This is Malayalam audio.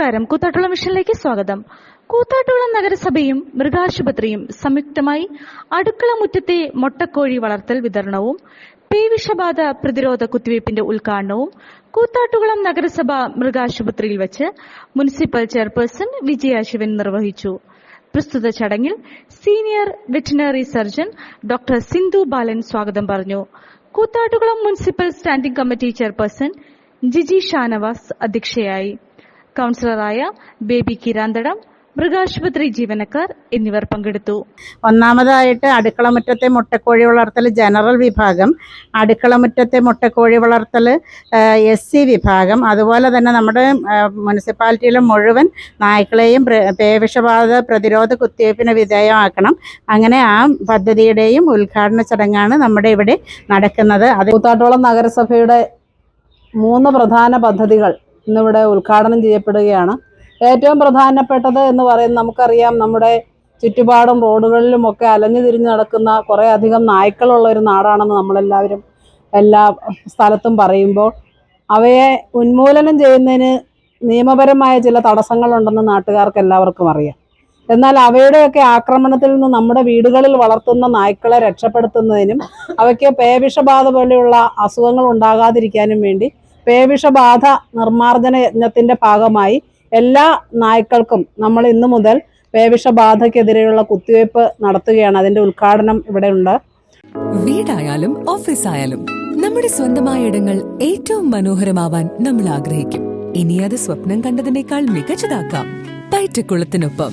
നമസ്കാരം. കൂത്താട്ടുള്ള മിഷനിലേക്ക് സ്വാഗതം. കൂത്താട്ടുള്ള നഗരസഭയും മൃഗാശുപത്രിയും സംയുക്തമായി അടുക്കള മുറ്റത്തെ മൊട്ടക്കോഴി വളർത്തൽ വിതരണവും പേവിഷബാധ പ്രതിരോധ കുത്തിവയ്പ്പിന്റെ ഉദ്ഘാടനവും കൂത്താട്ടുകുളം നഗരസഭ മൃഗാശുപത്രിയിൽ വെച്ച് മുനിസിപ്പൽ ചെയർപേഴ്സൺ വിജയ ശിവൻ നിർവഹിച്ചു. പ്രസ്തുത ചടങ്ങിൽ senior veterinary surgeon doctor Sindhu Balan സ്വാഗതം പറഞ്ഞു. Koothattukulam municipal standing committee chairperson Giji Shanavas അധ്യക്ഷയായി. കൌൺസിലറായ ബേബി കിരാന്തടം മൃഗാശുപത്രി ജീവനക്കാർ എന്നിവർ പങ്കെടുത്തു. ഒന്നാമതായിട്ട് അടുക്കളമുറ്റത്തെ മുട്ടക്കോഴി വളർത്തൽ ജനറൽ വിഭാഗം അടുക്കളമുറ്റത്തെ മുട്ടക്കോഴി വളർത്തൽ എസ് സി വിഭാഗം അതുപോലെ തന്നെ നമ്മുടെ മുനിസിപ്പാലിറ്റിയിലെ മുഴുവൻ നായ്ക്കളെയും പേവിഷബാധ പ്രതിരോധ കുത്തിവയ്പ്പിന് വിധേയമാക്കണം. അങ്ങനെ ആ പദ്ധതിയുടെയും ഉദ്ഘാടന ചടങ്ങാണ് നമ്മുടെ ഇവിടെ നടക്കുന്നത്. അത് കൂത്താട്ടോളം നഗരസഭയുടെ മൂന്ന് പ്രധാന പദ്ധതികൾ ഇന്നിവിടെ ഉദ്ഘാടനം ചെയ്യപ്പെടുകയാണ്. ഏറ്റവും പ്രധാനപ്പെട്ടത് എന്ന് പറയുന്നത് നമുക്കറിയാം നമ്മുടെ ചുറ്റുപാടും റോഡുകളിലും ഒക്കെ അലഞ്ഞു തിരിഞ്ഞ് നടക്കുന്ന കുറേ അധികം നായ്ക്കളുള്ള ഒരു നാടാണെന്ന് നമ്മളെല്ലാവരും എല്ലാ സ്ഥലത്തും പറയുമ്പോൾ. അവയെ ഉന്മൂലനം ചെയ്യുന്നതിന് നിയമപരമായ ചില തടസ്സങ്ങളുണ്ടെന്ന് നാട്ടുകാർക്ക് എല്ലാവർക്കും അറിയാം. എന്നാൽ അവയുടെയൊക്കെ ആക്രമണത്തിൽ നിന്ന് നമ്മുടെ വീടുകളിൽ വളർത്തുന്ന നായ്ക്കളെ രക്ഷപ്പെടുത്തുന്നതിനും അവയ്ക്ക് പേവിഷബാധ പോലെയുള്ള അസുഖങ്ങൾ ഉണ്ടാകാതിരിക്കാനും വേണ്ടി പേവിഷബാധ നിർമ്മാർജന യജ്ഞത്തിന്റെ ഭാഗമായി എല്ലാ നായ്ക്കൾക്കും നമ്മൾ ഇന്നു മുതൽ പേവിഷബാധക്കെതിരെയുള്ള കുത്തിവയ്പ് നടത്തുകയാണ്. അതിന്റെ ഉദ്ഘാടനം ഇവിടെ ഉണ്ട് വീടായാലും ഓഫീസായാലും നമ്മുടെ സ്വന്തമായ ഇടങ്ങൾ ഏറ്റവും മനോഹരമാവാൻ നമ്മൾ ആഗ്രഹിക്കും. ഇനി അത് സ്വപ്നം കണ്ടതിനേക്കാൾ മികച്ചതാക്കാം. പയറ്റക്കുളത്തിനൊപ്പം